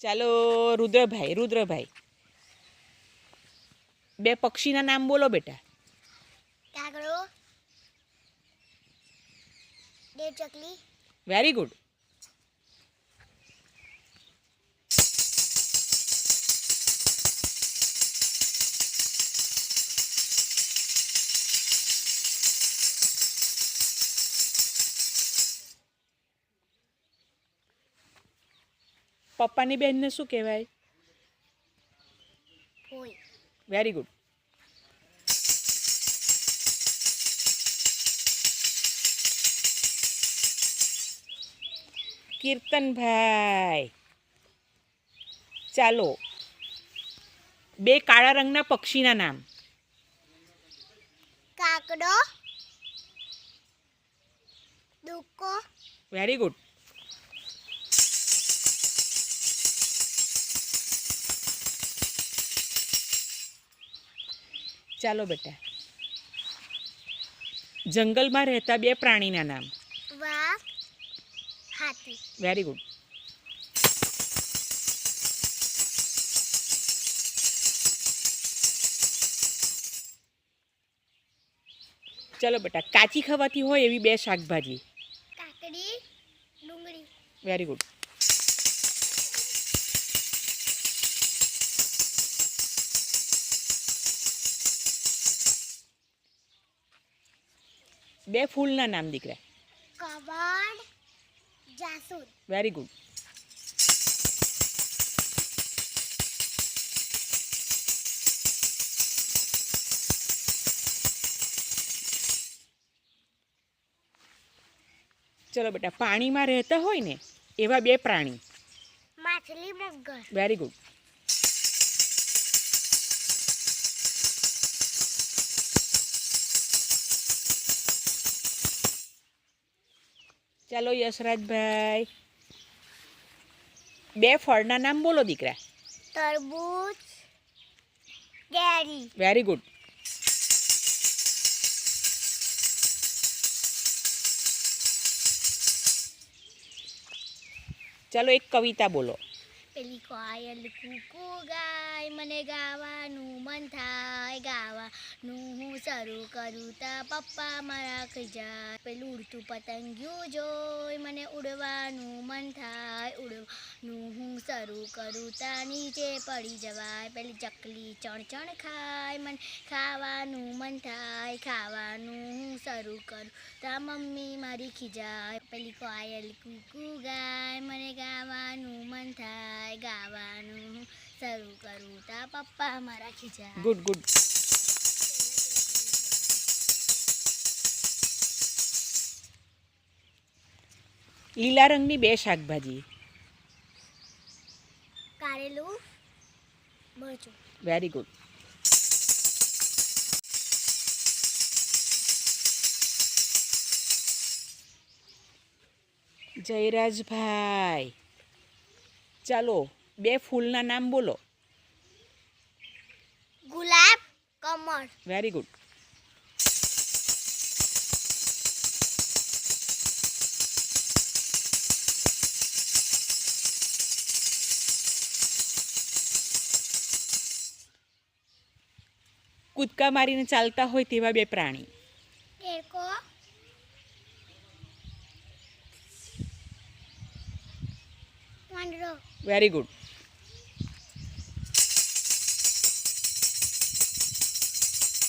ચાલો રુદ્રભાઈ રુદ્રભાઈ. બે પક્ષીના નામ બોલો બેટા. કાગડો. દેવ ચકલી. વેરી ગુડ પપ્પાની બહેનને શું કહેવાય? વેરી ગુડ કીર્તનભાઈ ચાલો. બે કાળા રંગના પક્ષીના નામ. કાકડો વેરી ગુડ ચાલો બેટા. જંગલમાં રહેતા બે પ્રાણીના નામ. વેરી ગુડ ચલો બેટા કાચી ખાવાથી હોય એવી બે શાકભાજી. કાકડી ડુંગળી. વેરી ગુડ બે ફૂલના નામ દીકરા કબાડ જાસૂદ વેરી ગુડ ચલો બેટા પાણીમાં રહેતા હોય ને એવા બે પ્રાણી માછલી મગર વેરી ગુડ ચાલો યશરાજભાઈ બે ફળના નામ બોલો દીકરા તરબૂચ કેરી વેરી ગુડ ચાલો એક કવિતા બોલો પેલી કોયલ કૂકુ ગાય મને ગાવાનું મન થાય ગાવાનું હું શરૂ કરું તા પપ્પા મારા ખીજા પેલું ઉડતું પતંગિયું જોઈ મને ઉડવાનું મન થાય. ઉડવાનું હું શરૂ કરું તા નીચે પડી જવાય. પેલી ચકલી ચણ ચણ ખાય. મને ખાવાનું મન થાય. ખાવાનું હું શરૂ કરું તા મમ્મી મારી ખીજાય. પેલી કોયલ કૂકુ ગાય. મને ગાવાનું મન થાય. ગાવાનું શરૂ કરું તા પપ્પા મારા ખીજાય ગુડ ગુડ લીલા રંગની બે શાકભાજી કારેલું મરચું વેરી ગુડ જયરાજભાઈ ચાલો બે ફૂલના નામ બોલો ગુલાબ કમળ વેરી ગુડ કૂદકા મારીને ચાલતા હોય તેવા બે પ્રાણી કેરકો વાંદરો વેરી ગુડ